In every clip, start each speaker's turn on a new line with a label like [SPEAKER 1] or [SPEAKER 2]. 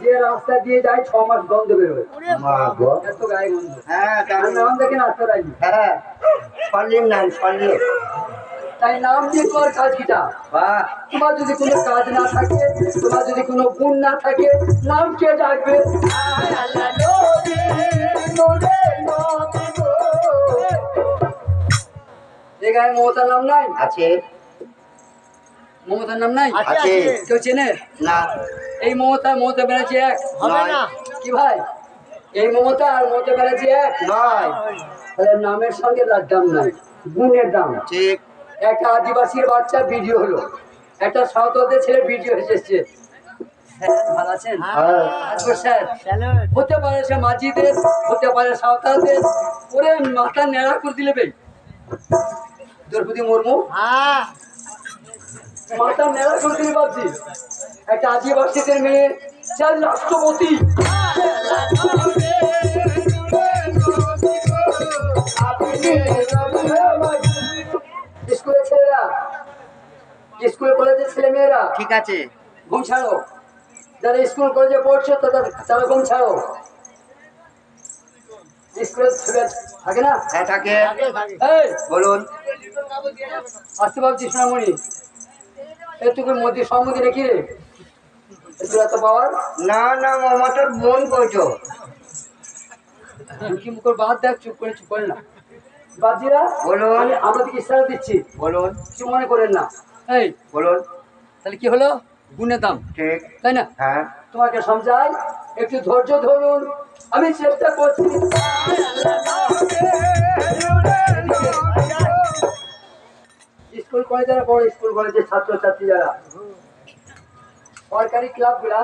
[SPEAKER 1] যে রাস্তা দিয়ে যায় ছ মাস গন্ধ বেরোয় এত গায়ে গন্ধ।
[SPEAKER 2] হ্যাঁ তার
[SPEAKER 1] নাম দেখে নাচতে রাখি
[SPEAKER 2] হ্যাঁ পারলেন না পারলে
[SPEAKER 1] তাই নাম দিয়ে তোমার কাজ কিটা তোমার যদি কোনো কাজ না থাকে তোমার যদি কোনো গুণ না থাকে নাম কে ডাকবে এ গায়ে মমতার নাম নাই?
[SPEAKER 2] আছে।
[SPEAKER 1] মমতার নাম নাই?
[SPEAKER 2] আছে
[SPEAKER 1] কেউ চেনে?
[SPEAKER 2] না।
[SPEAKER 1] এই মমতা মমতা ব্যানার্জি এক।
[SPEAKER 2] হবে না।
[SPEAKER 1] কি ভাই? এই মমতা আর মমতা ব্যানার্জি এক?
[SPEAKER 2] নয়।
[SPEAKER 1] তাহলে নামের সঙ্গে তার দাম নাই। গুণের দাম।
[SPEAKER 2] ঠিক।
[SPEAKER 1] একটা আদিবাসীর বাচ্চা ভিডিও হলো। একটা সাঁওতালদের ছেলে ভিডিও এসেছে। হ্যাঁ, ভালো আছেন?
[SPEAKER 2] হ্যাঁ।
[SPEAKER 1] স্যার। হতে পারে সে মাঝিদের হতে পারে সাঁওতালদের। ওরে মাথা নেড়া করে দিলে বে। দ্রৌপদী মুর্মু। মাথা করে দিলে ভাবছি একটা আদিবাসীদের মেয়ে চার রাষ্ট্রপতি। স্কুলের ছেলেরা স্কুল কলেজের ছেলে মেয়েরা
[SPEAKER 2] ঠিক আছে।
[SPEAKER 1] ঘুম ছাড়ো। যারা স্কুল কলেজে পড়ছো তাদের তারা ঘুম ছাড়ো। স্কুলের ছেলে থাকে না?
[SPEAKER 2] হ্যাঁ থাকে। বলুন।
[SPEAKER 1] আসতে পারছি সোনামণি। এটুকুর মধ্যে সম্মতি রেখি এত পাওয়ার
[SPEAKER 2] না না মামাটার বোন কইছো
[SPEAKER 1] কি মুখর বাদ দেখ চুপ করে চুপ করে না বাজিরা
[SPEAKER 2] বলুন।
[SPEAKER 1] আমি আমাদেরকে ইশারা দিচ্ছি
[SPEAKER 2] বলুন
[SPEAKER 1] কিছু মনে করেন না এই
[SPEAKER 2] বলুন
[SPEAKER 1] তাহলে কি হলো গুণের দাম
[SPEAKER 2] ঠিক
[SPEAKER 1] তাই না
[SPEAKER 2] হ্যাঁ
[SPEAKER 1] তোমাকে সমঝাই একটু ধৈর্য ধরুন আমি চেষ্টা করছি স্কুল কলেজ যারা বড় স্কুল কলেজের ছাত্র ছাত্রী যারা। সরকারি ক্লাবগুলা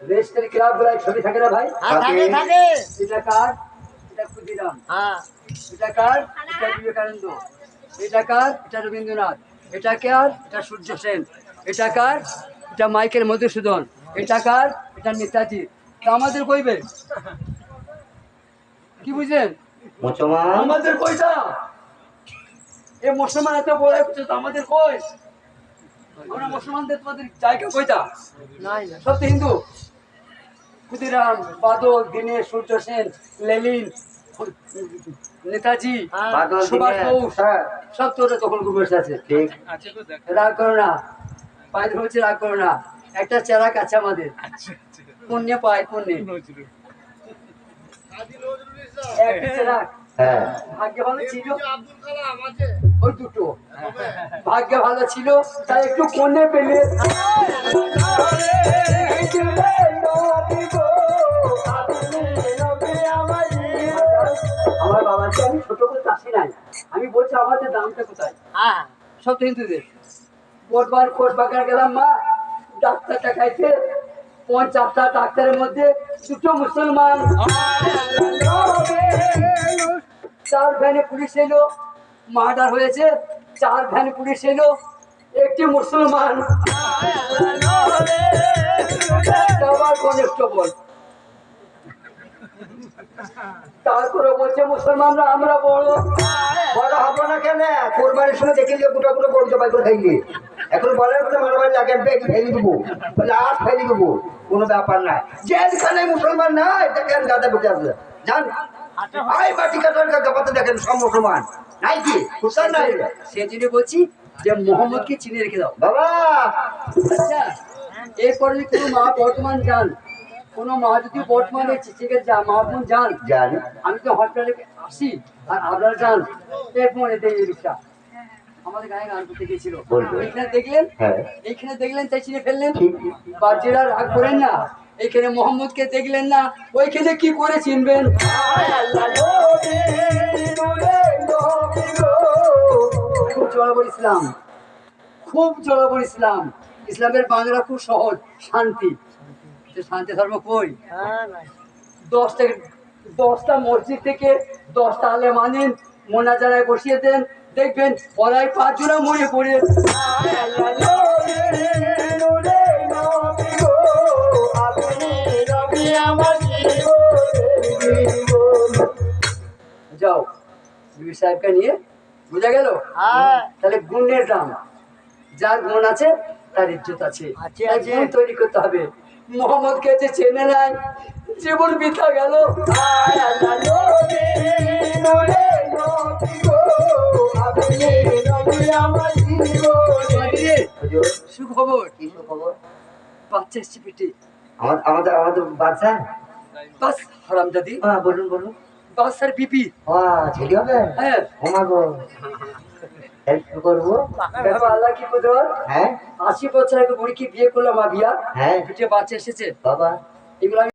[SPEAKER 1] রেজিস্ট্রি ক্লাবগুলা ছবি থাকে না ভাই?
[SPEAKER 2] থাকে
[SPEAKER 1] এটা কার? এটা ক্ষুদিরাম। এটা কার? এটা বিবেকানন্দ। এটা কার? এটা রবীন্দ্রনাথ। এটা কার? এটা সূর্য সেন। এটা কার? এটা মাইকেল মধুসূদন। এটা কার? এটা নেতাজি। তা আমাদের কইবে? কি বুঝলেন? আমাদের কইটা এ মুসলমান এত বড় তো আমাদের কই? আমরা মুসলমানদের তোমাদের জায়গা কইটা সত্যি হিন্দু? ক্ষুদিরাম বাদল দীনেশ সূর্য সেন লেলিন নেতাজি সুভাষ
[SPEAKER 2] দিনেশ,
[SPEAKER 1] বোস
[SPEAKER 2] হ্যাঁ।
[SPEAKER 1] সব তোরা তখন করে বসে আছে।
[SPEAKER 2] ঠিক।
[SPEAKER 1] রাগ করো না। পায়ে ধরছে রাগ করো না। একটা চেরাক আছে আমাদের। পুণ্যে পায় পুণ্যে। একটা চেরাক।
[SPEAKER 2] হ্যাঁ।
[SPEAKER 1] ভাগ্য ভালো ছিল ওই দুটো। ভাগ্য ভালো ছিল তাই একটু কোনে পেলে। আমার বাবাকে আমি ছোট করতে আসি নাই আমি বলছি আমাদের দামটা কোথায়? সব তো হিন্দুদের। কোটবার কোট বাগার গেলাম মা ডাক্তার দেখাইতে পঞ্চাশটা ডাক্তারের মধ্যে দুটো মুসলমান। চার ভ্যানে পুলিশ এলো। মার্ডার হয়েছে, চার ভ্যানে পুলিশ এলো, একটি মুসলমান। কনস্টেবল তারপরে বলছে, মুসলমানরা, আমরা বড়।
[SPEAKER 2] বড় হব না কেন? কোরবানির গোটা বড় জবাই করে এখন বলার কথা মারামারি লাগে ফেলে দেবো। বলে আর ফেলে দেবো। কোনো ব্যাপার নাই। যেখানে মুসলমান নাই, দেখেন বেঁচে আছে। জান? আই কাটার দেখেন সব মুসলমান। নাই কি? হুসান নাই
[SPEAKER 1] সেই জন্য বলছি যে মোহাম্মদকে চিনে রেখে দাও।
[SPEAKER 2] বাবা!
[SPEAKER 1] আচ্ছা এরপরে যদি কোনো মা বর্তমান যান কোনো মা যদি বর্তমানে মা বোন যান
[SPEAKER 2] জান
[SPEAKER 1] আমি তো হসপিটালে আসি আর আপনারা যান। এরপর এতে এই রিক্সা আমাদের গায়ে গান করতে। এইখানে দেখলেন?
[SPEAKER 2] হ্যাঁ।
[SPEAKER 1] এইখানে দেখলেন তাই চিনে ফেললেন? রাগ করেন না এইখানে মোহাম্মদকে দেখলেন না ওইখানে কি করে চিনবেন? জড়াবর ইসলাম। খুব জড়াবর ইসলাম। ইসলামের বাংলা খুব সহজ, শান্তি। শান্তি ধর্ম কই? দশটা দশটা মসজিদ থেকে দশটা আলে মানেন মোনাজারায় বসিয়ে দেন। দেখবেন পড়াই পাঁচজনা মরে পড়ে। যাও, বিবি সাহেবকে নিয়ে বুঝা গেল? তাহলে গুণের দাম। যার গুণ আছে তার ইজ্জত আছে। গুণ তৈরি করতে হবে। মোহাম্মদকে যে চেনে নাই জীবন বৃথা গেল। সুখবর
[SPEAKER 2] কি সুখবর?
[SPEAKER 1] বাচ্চা এসছে পেটে
[SPEAKER 2] আমার- আমাদের আমাদের বাচ্চা?
[SPEAKER 1] বাস হারাম দাদি
[SPEAKER 2] হ্যাঁ বলুন বলুন। ছেলে হবে?
[SPEAKER 1] হ্যাঁ।
[SPEAKER 2] ওমা হেল্প করব?
[SPEAKER 1] দেখো আল্লাহ কি কুদরত?
[SPEAKER 2] হ্যাঁ।
[SPEAKER 1] আশি বছর আগে বুড়িকে বিয়ে করলাম আবিয়া
[SPEAKER 2] হ্যাঁ।
[SPEAKER 1] দুটো বাচ্চা এসেছে।
[SPEAKER 2] বাবা।
[SPEAKER 1] এগুলো আমি